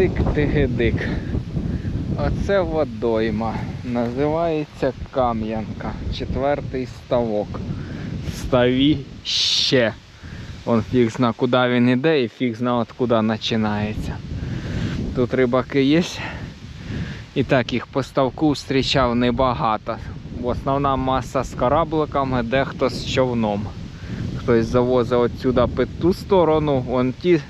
Тик-тигидик. Оце водойма. Називається Кам'янка. Четвертий ставок. Ставіще. Он фіг зна, куди він іде і фіг зна от куди починається. Тут рибаки є. І так їх по ставку зустрічав небагато. Основна маса з корабликами, дехто з човном. Хтось завозить отсюди під ту сторону, вон ті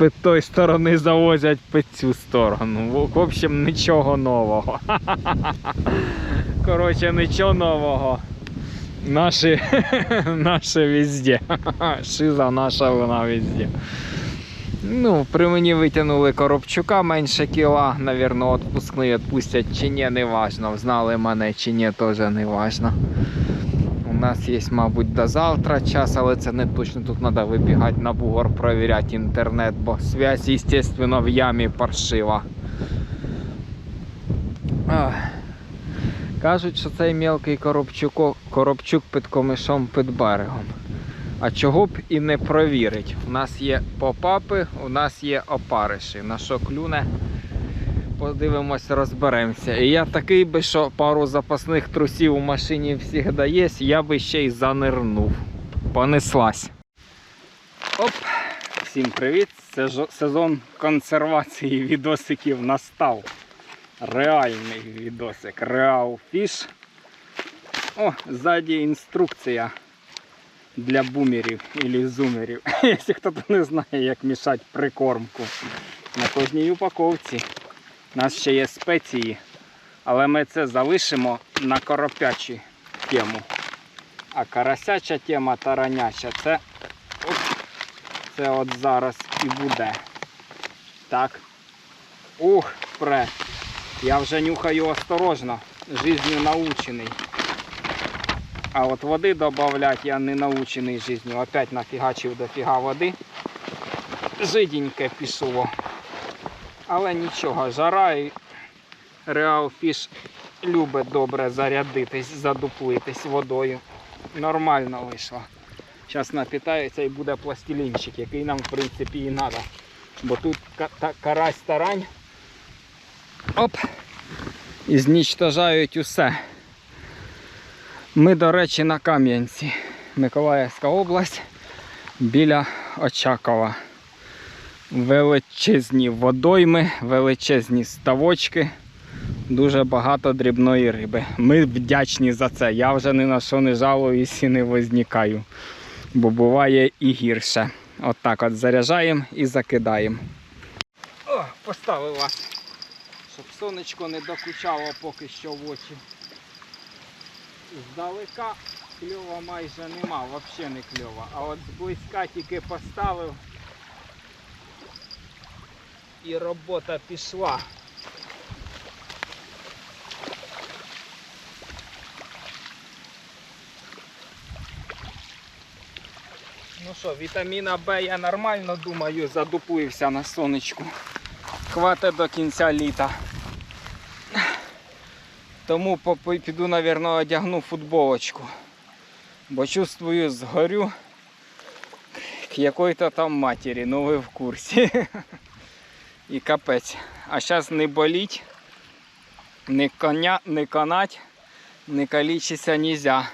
з тої сторони завозять під цю сторону. В- общем, нічого нового. Коротше, нічого нового. Наші, наші везде. Шиза наша вона везде. Ну, при мені витягнули коробчука менше кіла, навірно, відпускний відпустять чи ні, не важно. Знали мене чи ні, теж не важно. Нас є, мабуть, до завтра час, але це не точно. Тут треба вибігати на бугор, перевіряти інтернет, бо связь, звісно, в ямі паршива. Ах. Кажуть, що цей мелкий коробчук, коробчук під комишом під берегом. А чого б і не провірить? У нас є попапи, у нас є опариші. На що клюне? Подивимось, розберемося. І я такий би, що пару запасних трусів у машині завжди є, я би ще й занирнув. Понеслась. Оп! Всім привіт! Сезо- Сезон консервації відосиків настав. Реальний відосик. Реал Fish. О, ззаді інструкція для бумерів або зумерів. Якщо хтось не знає, як мішати прикормку. На кожній упаковці. У нас ще є спеції, але ми це залишимо на коропячу тему. А карасяча тема тараняча це, оп, це от зараз і буде. Так. Ух, пре. Я вже нюхаю осторожно, жизнью научений. А от води додавати я не научений жизнью. Опять нафігачив дофіга води. Жиденьке пішло. Але нічого, жара і Реал Фіш любить добре зарядитись, задуплитись водою. Нормально вийшло. Зараз напітається і буде пластилінчик, який нам в принципі і треба. Бо тут карась тарань. Оп! І знічтожають усе. Ми, до речі, на Кам'янці. Миколаївська область біля Очакова. Величезні водойми, величезні ставочки, дуже багато дрібної риби. Ми вдячні за це. Я вже ні на що не жалуюсь і не возникаю. Бо буває і гірше. От так от заряджаємо і закидаємо. О, поставила, щоб сонечко не докучало поки що в очі. Здалека кльова майже нема, взагалі не кльова. А от зблизька тільки поставив і робота пішла. Ну що, вітаміна Б я нормально думаю, задуплився на сонечку. Хватить до кінця літа. Тому піду, мабуть, одягну футболочку. Бо чувствую, згорю к якої-то там матері, ну ви в курсі. І капець. А зараз не боліть, не коня, не конать, не калічиться нельзя.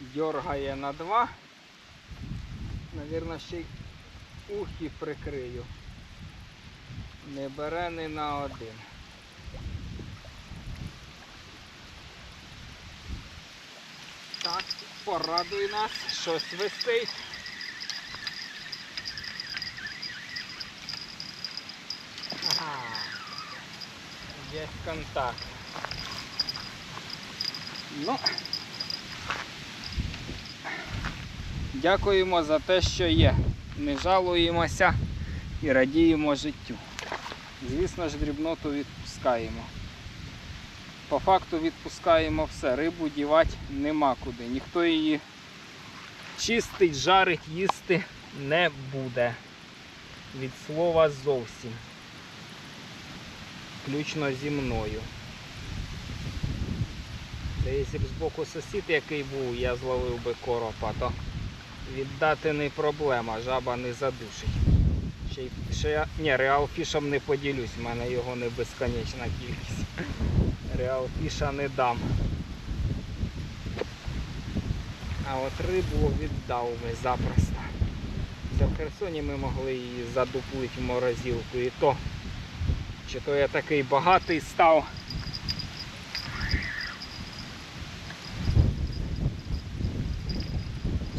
Дергає на два. Навірно, ще й ухи прикрию. Не бере ні на один. Так, порадуй нас, щось висить. Є контакт. Ну. Дякуємо за те, що є. Не жалуємося і радіємо життю. Звісно ж, дрібноту відпускаємо. По факту відпускаємо все. Рибу дівати нема куди. Ніхто її чистить, жарить, їсти не буде. Від слова зовсім. Включно зі мною. Та якщо б збоку сусід який був, я зловив би коропа, то віддати не проблема, жаба не задушить. Ще, ще. Ні, реалфішом не поділюсь, в мене його не безконечна кількість. Реалфіша не дам. А от рибу віддав би запросто. В Херсоні ми могли її задуплити в морозилку. І то, чи то я такий багатий став.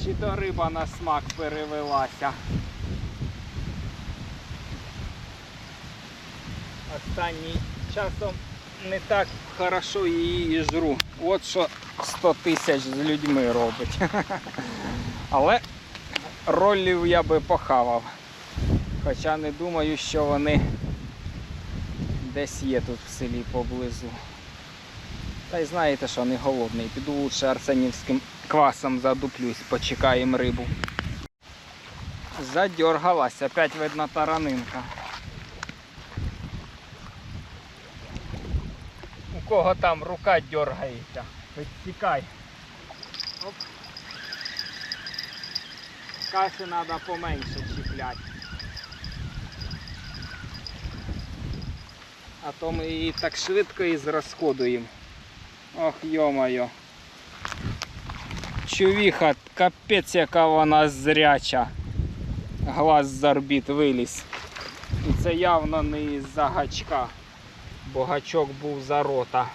Чи то риба на смак перевелася. Останнім часом не так хорошо її і жру. От що 100 тисяч з людьми робить. Але ролів я би похавав. Хоча не думаю, що вони десь є тут в селі поблизу. Та й знаєте, що не голодний. Піду лучше арсенівським квасом задуплюсь, почекаємо рибу. Задергалась, опять видно таранинка. У кого там рука дергається? Підтікай. Оп. Каші треба поменше чіпляти. А то ми її так швидко і зрозходуємо. Ох, йо-моє. Чувіха, капець яка вона зряча. Глаз з орбіт виліз. І це явно не із-за гачка, бо гачок був за рота.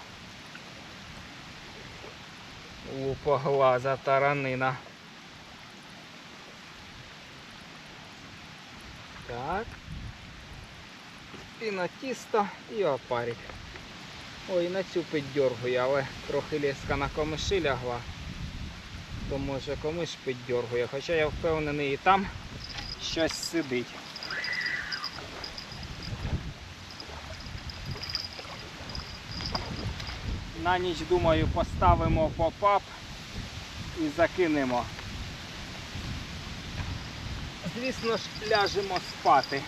Лупоглаза таранина. Так. І на тісто, і опарик. Ой, на цю піддергує, але трохи леска на комиші лягла. То може комиш піддергує, хоча я впевнений і там щось сидить. На ніч, думаю, поставимо попап і закинемо. Звісно ж, ляжемо спати.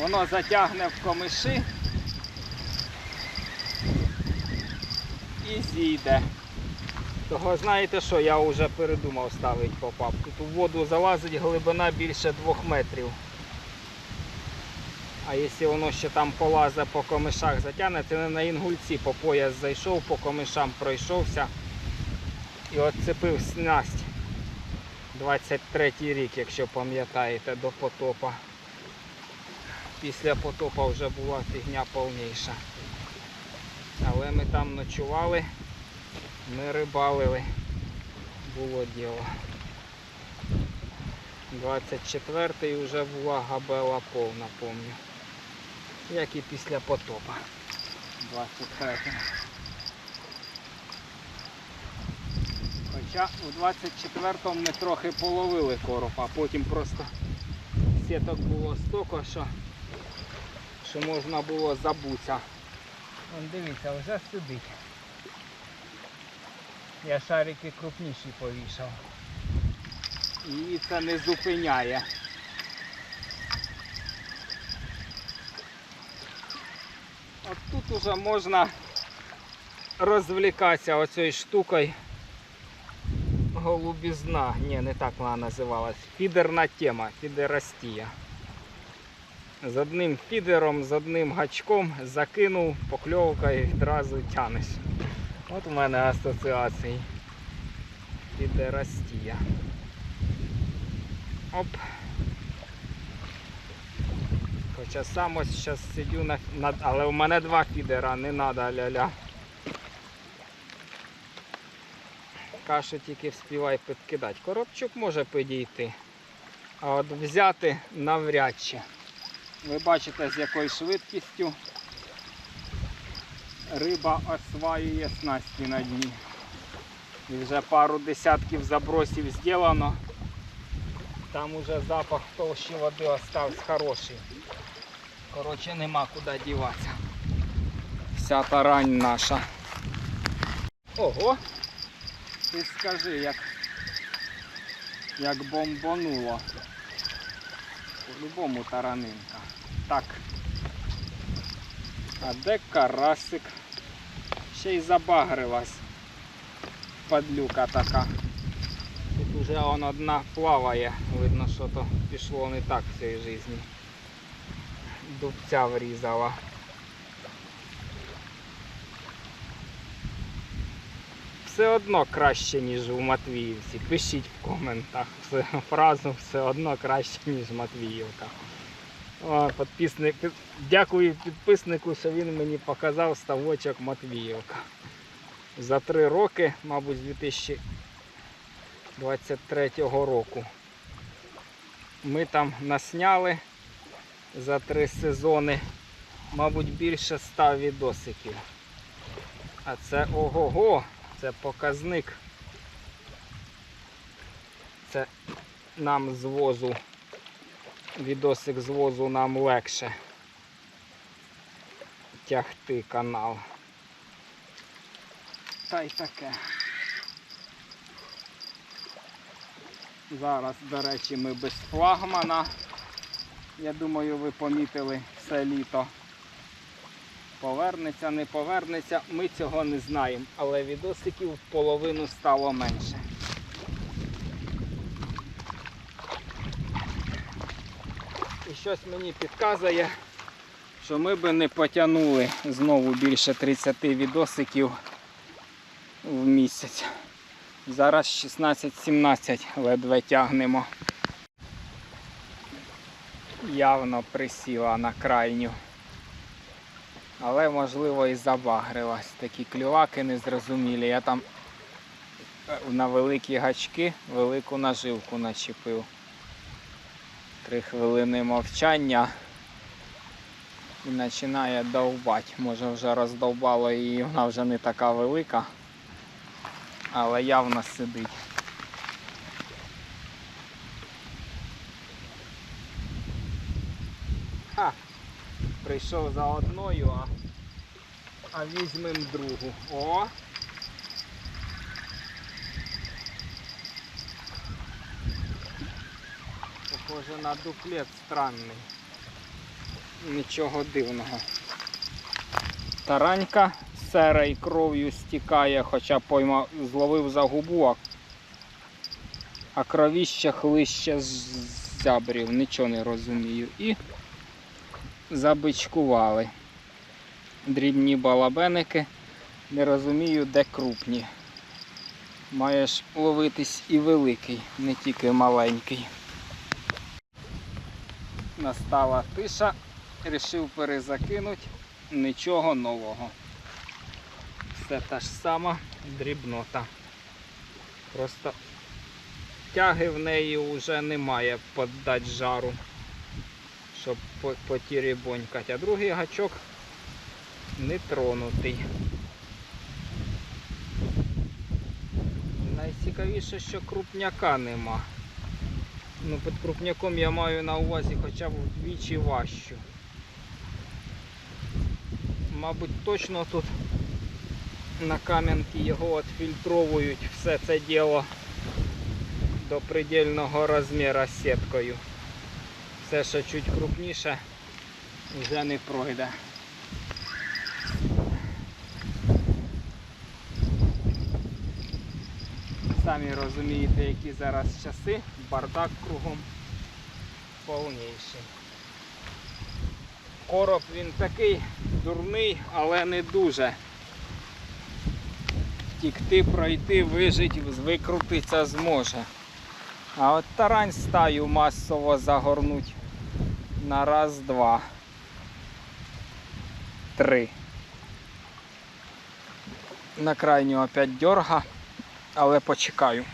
Воно затягне в комиші і зійде. Того знаєте що, я вже передумав ставити попап. Тут у воду залазить глибина більше двох метрів. А якщо воно ще там полазить по комишах затягне, не на інгульці по пояс зайшов, по комишам пройшовся і отцепив снасть. 23 рік, якщо пам'ятаєте, до потопа. Після потопа вже була фігня повніша. Але ми там ночували, ми рибалили, було діло. 24-й вже була габела повна, помню. Як і після потопа. 23 Хоча у 24-му ми трохи половили коропа, а потім просто сіток було стільки, що, що можна було забутися. Вон дивіться, вже сидить. Я шарики крупніші повішав. І це не зупиняє. От тут уже можна розвлікатися оцією штукою. Голубізна. Ні, не так вона називалась. Фідерна тема, фідерастія. З одним фідером, з одним гачком закинув покльовка і одразу тянеш. От у мене асоціації. Фідерастія. Оп. Хоча сам ось зараз сидю на. Але у мене два фідера, не треба ля-ля. Кашу тільки вспівай підкидати. Коробчук може підійти. А от взяти навряд чи. Ви бачите, з якою швидкістю риба осваює снасті на дні. І вже пару десятків забросів зроблено. Там уже запах толщі води остався хороший. Коротше, нема куди діватися. Вся тарань наша. Ого! Ти скажи, як, як бомбануло. По-любому таранинка. Так. А де карасик? Ще й забагрилась. Падлюка така. Тут уже он одна плаває. Видно, що то пішло не так в цій житті. дубця врізала. Все одно краще, ніж у Матвіївці. Пишіть в коментах фразу все одно краще, ніж Матвіївка. О, підписник, під- Дякую підписнику, що він мені показав ставочок Матвіївка. За три роки, мабуть, з 2023 року. Ми там насняли за три сезони, мабуть, більше ста відосиків. А це ого-го, це показник. Це нам з возу, відосик з возу нам легше тягти канал. Та й таке. Зараз, до речі, ми без флагмана. Я думаю, ви помітили все літо. Повернеться, не повернеться, ми цього не знаємо, але відосиків половину стало менше. І щось мені підказує, що ми би не потягнули знову більше 30 відосиків в місяць. Зараз 16-17 ледве тягнемо. Явно присіла на крайню. Але можливо і забагрилась. Такі клюваки незрозумілі. Я там е, на великі гачки велику наживку начепив. Три хвилини мовчання і починає довбати. Може вже роздовбало її, вона вже не така велика, але явно сидить. Прийшов за одною, а, а візьмем другу. О! Похоже на дуплет странний. Нічого дивного. Таранька сера і кров'ю стікає, хоча пойма зловив за губу, а, а кровіще хлище з зябрів, нічого не розумію. І забичкували. Дрібні балабеники. Не розумію, де крупні. Маєш ловитись і великий, не тільки маленький. Настала тиша, рішив перезакинути нічого нового. Все та ж сама дрібнота. Просто тяги в неї вже немає поддати жару, щоб по- потірібонькати. А другий гачок не тронутий. Найцікавіше, що крупняка нема. Ну, під крупняком я маю на увазі хоча б вдвічі важчу. Мабуть, точно тут на кам'янки його відфільтровують все це діло до предельного розміру сіткою. Все, що чуть крупніше, вже не пройде. Самі розумієте, які зараз часи, бардак кругом повніший. Короб він такий дурний, але не дуже. Втікти, пройти, вижити, викрутитися зможе. А от тарань стаю масово загорнуть на раз, два, три. На крайню опять дьорга, але почекаю.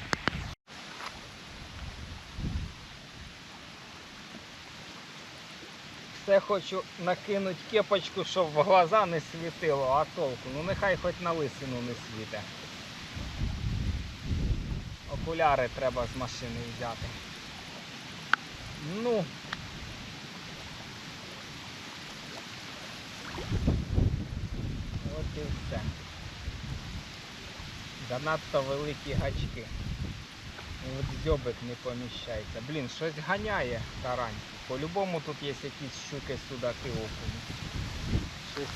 Все хочу накинути кепочку, щоб в глаза не світило, а толку. Ну нехай хоч на лисину не світе. Окуляри треба з машини взяти. Ну. От і все. Занадто великі гачки. От дзьобик не поміщається. Блін, щось ганяє тараньку. По-любому тут є якісь щуки судаки окуні. Щось,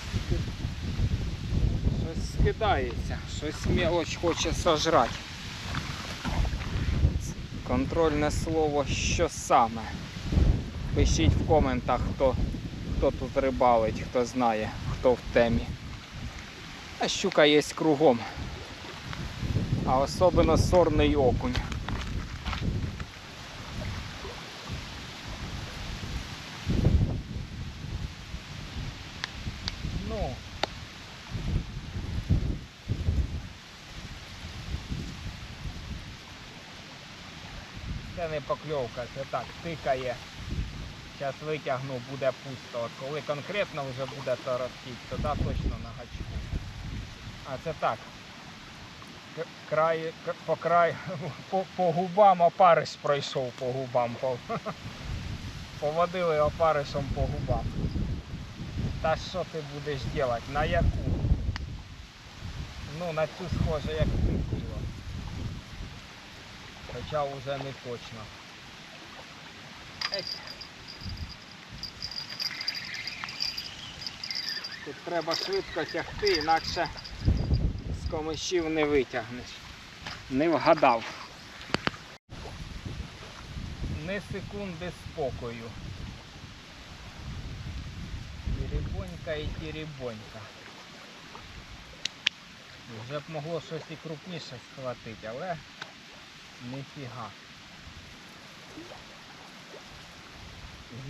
щось скидається, щось мелоч хоче сожрати. Контрольне слово що саме. Пишіть в коментах, хто хто тут рибалить, хто знає, хто в темі. А щука є кругом. А особливо сорний окунь. Ну. Це не покльовка, це так, тикає. Зараз витягну, буде пусто. От коли конкретно вже буде торохтіть, тоді точно на гачку. А це так. Край, по край, по, по губам опариш пройшов по губам. По, поводили опаришем по губам. Та що ти будеш робити? На яку? Ну, на цю схоже, як ти. Хоча вже не точно. Тут треба швидко тягти, інакше з комишів не витягнеш. Не вгадав. Не секунди спокою. Тірібонька і тірібонька. Вже б могло щось і крупніше схватити, але ніфіга.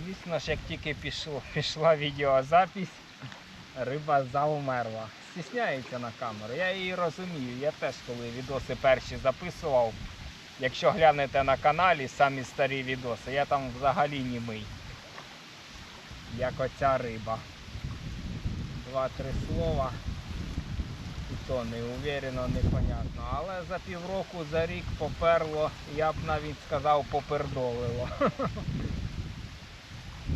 Звісно ж, як тільки пішло, пішла відеозапись, риба завмерла. Стісняється на камеру. Я її розумію. Я теж коли відоси перші записував. Якщо глянете на каналі самі старі відоси, я там взагалі німий. Як оця риба. Два-три слова. І то не уверено, непонятно. Але за півроку, за рік поперло, я б навіть сказав, попердолило.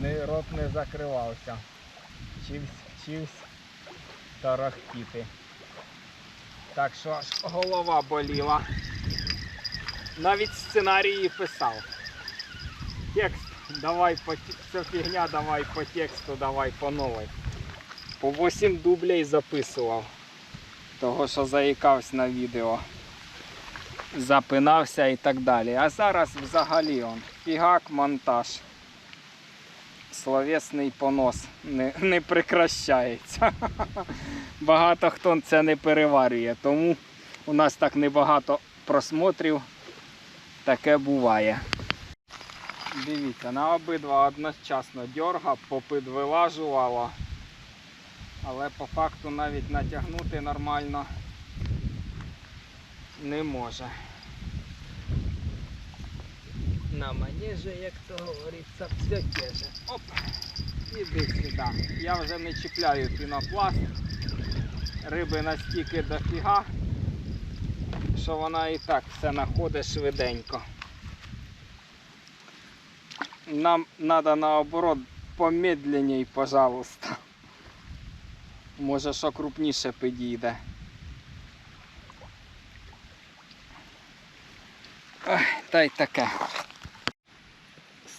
Не, рот не закривався. Вчився, вчився тарахтіти. Так що аж голова боліла. Навіть сценарії писав. Текст давай по це фігня, давай по тексту, давай по новій. По 8 дублей записував. Того, що заїкався на відео. Запинався і так далі. А зараз взагалі он фігак монтаж словесний понос не, не прекращається. Багато хто це не переварює, тому у нас так небагато просмотрів. Таке буває. Дивіться, на обидва одночасно дьорга, попит вилажувало, але по факту навіть натягнути нормально не може. На манежі, як то говориться, все те же. Оп, іди сюди. Я вже не чіпляю пінопласт. Риби настільки дофіга, що вона і так все знаходить швиденько. Нам треба наоборот помедленней, пожалуйста. Може, що крупніше підійде. Ой, та й таке.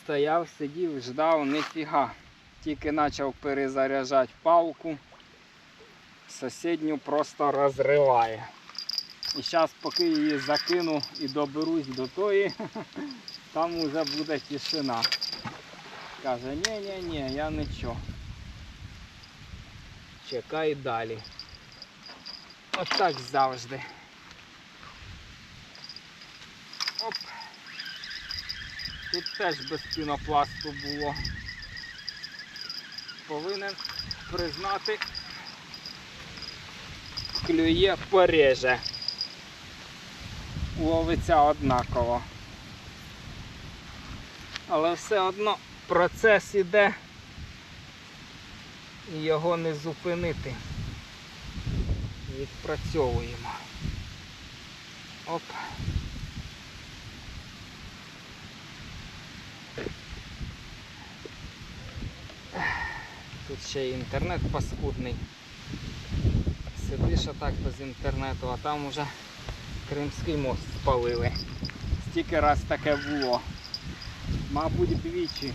Стояв, сидів, ждав, ніфіга. Тільки почав перезаряджати палку, сусідню просто розриває. І зараз, поки її закину і доберусь до тої, там вже буде тишина. Каже, ні-ні-ні, я нічого. Чекай далі. Отак завжди. Оп. Тут теж без пінопласту було. Повинен признати, клює пореже. Ловиться однаково. Але все одно процес іде і його не зупинити. Відпрацьовуємо. Оп. Тут ще й інтернет паскудний. Сидиш отак без інтернету, а там уже Кримський мост спалили. Стільки раз таке було. Мабуть, двічі.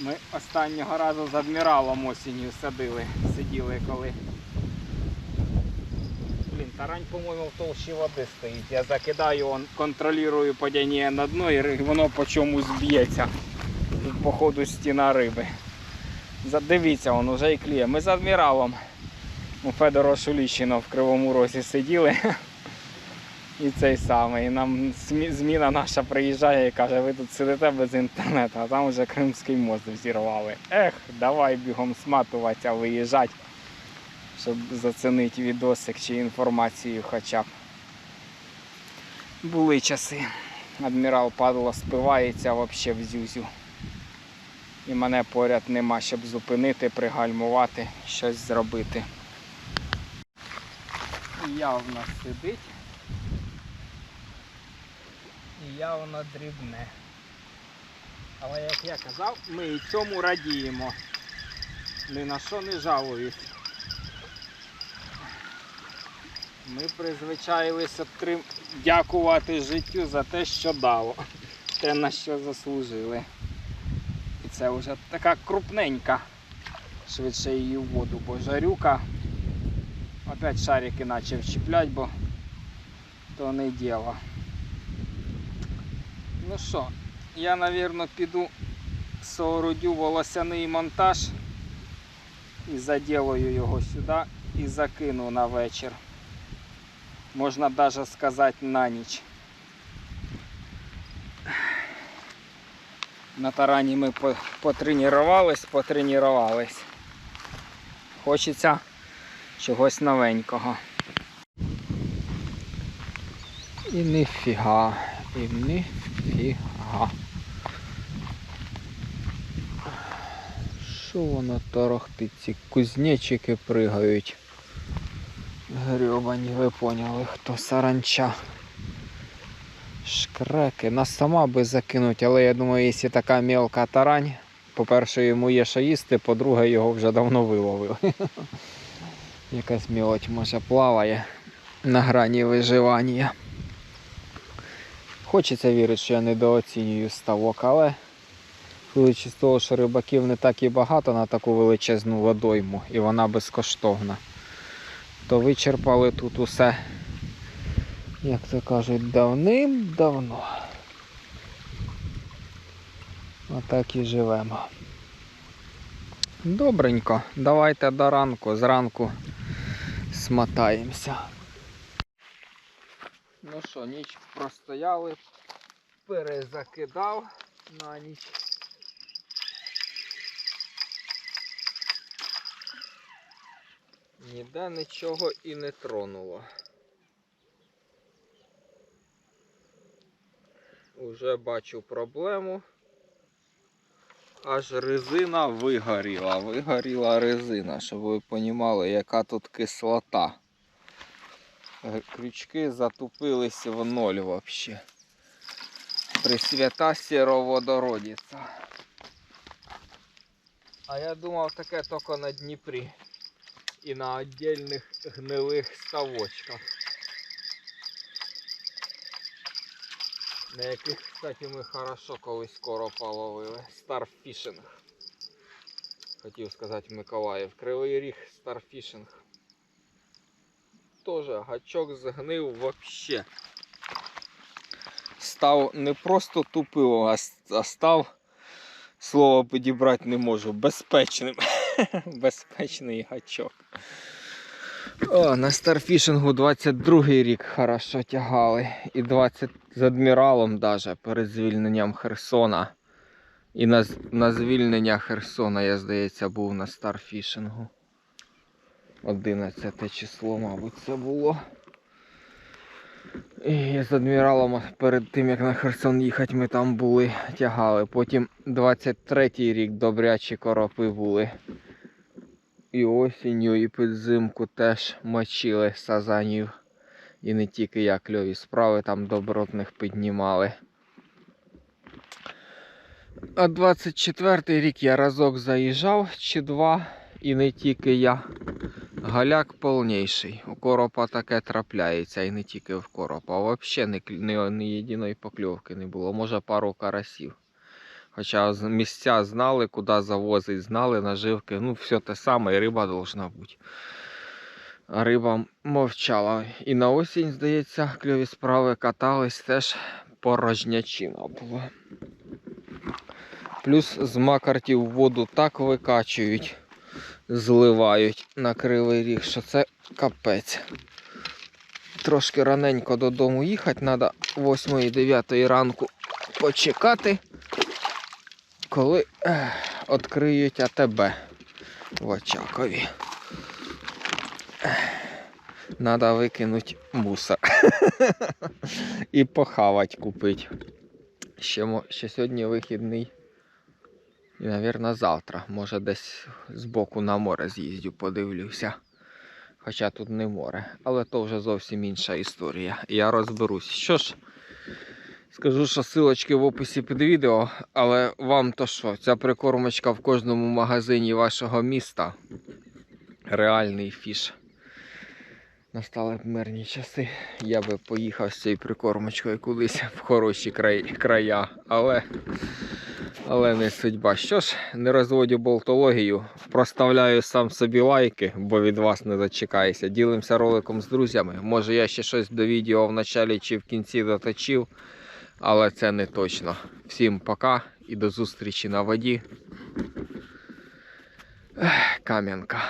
Ми останнього разу з адміралом осінню садили, сиділи коли. Блін, тарань, по-моєму, в толщі води стоїть. Я закидаю, контролюю падіння на дно і воно по чомусь б'ється. Тут, походу, стіна риби. За- Дивіться, он уже і кліє. Ми з адміралом у Федора Шуліщина в Кривому Розі сиділи. І цей самий. І нам зміна наша приїжджає і каже, ви тут сидите без інтернету, а там вже Кримський мост взірвали. Ех, давай бігом сматуватися, виїжджати, щоб зацінити відосик чи інформацію хоча б. Були часи. Адмірал падло спивається взагалі в зюзю. І мене поряд нема, щоб зупинити, пригальмувати, щось зробити. Явно сидить. І явно дрібне. Але як я казав, ми і цьому радіємо. Ні на що не жалуюсь. Ми призвичаїлися дякувати життю за те, що дало. Те, на що заслужили. Це вже така крупненька. Швидше її в воду, бо жарюка. Опять шарики почав чіплять, бо то не діло. Ну що, я, напевно, піду соорудю волосяний монтаж і заділаю його сюди і закину на вечір. Можна навіть сказати на ніч. На тарані ми по- потренувались, потренувались. Хочеться чогось новенького. І ніфіга, і ніфіга. Що воно торохтить? Ці кузнечики пригають. Грьобані, ви поняли, хто саранча. Шкреки. Нас сама би закинуть, але я думаю, якщо така мелка тарань, по-перше, йому є що їсти, по-друге, його вже давно виловили. Якась мілоч може плаває на грані виживання. Хочеться вірити, що я недооцінюю ставок, але судячи з того, що рибаків не так і багато на таку величезну водойму, і вона безкоштовна, то вичерпали тут усе, як то кажуть, давним-давно. Отак і живемо. Добренько, давайте до ранку, зранку смотаємося. Ну що, ніч простояли, перезакидав на ніч. Ніде нічого і не тронуло. Уже бачу проблему. Аж резина вигоріла. Вигоріла резина, щоб ви розуміли, яка тут кислота. Крючки затупились в ноль вообще. Пресвята сіроводородиця. А я думав таке тільки на Дніпрі і на віддільних гнилих ставочках. На яких, кстати, ми хорошо колись коропа ловили. Старфішинг. Хотів сказати Миколаїв. Кривий ріг старфішинг. Тоже гачок згнив вообще. Став не просто тупим, а а став, слово підібрати не можу, безпечним. Безпечний гачок. О, на старфішингу 22 рік хорошо тягали. І 20 з адміралом даже перед звільненням Херсона. І на, на звільнення Херсона, я здається, був на старфішингу. 11 число, мабуть, це було. І з адміралом перед тим, як на Херсон їхати, ми там були, тягали. Потім 23-й рік добрячі коропи були. І осінню, і під зимку теж мочили сазанів. І не тільки я кльові справи там добротних піднімали. А 24-й рік я разок заїжджав чи два, і не тільки я. Галяк повніший. У коропа таке трапляється, і не тільки в коропа. Взагалі ні, ні єдиної покльовки не було. Може пару карасів. Хоча місця знали, куди завозить, знали наживки. Ну, все те саме, і риба должна бути. А риба мовчала. І на осінь, здається, кльові справи катались теж порожнячина була. Плюс з макартів воду так викачують, зливають на кривий ріг, що це капець. Трошки раненько додому їхати, треба 8-9 ранку почекати, коли відкриють АТБ в Очакові. Надо викинути мусор. І похавать купити. Ще, ще сьогодні вихідний. І, мабуть, завтра. Може десь збоку на море з'їздю, подивлюся. Хоча тут не море. Але то вже зовсім інша історія. Я розберусь. Що ж, скажу, що силочки в описі під відео, але вам то що? Ця прикормочка в кожному магазині вашого міста. Реальний фіш. Настали б мирні часи. Я би поїхав з цією прикормочкою кудись в хороші край, края, але, але не судьба. Що ж, не розводю болтологію, проставляю сам собі лайки, бо від вас не зачекаюся. Ділимося роликом з друзями. Може я ще щось до відео в началі чи в кінці доточив, але це не точно. Всім пока і до зустрічі на воді. Кам'янка.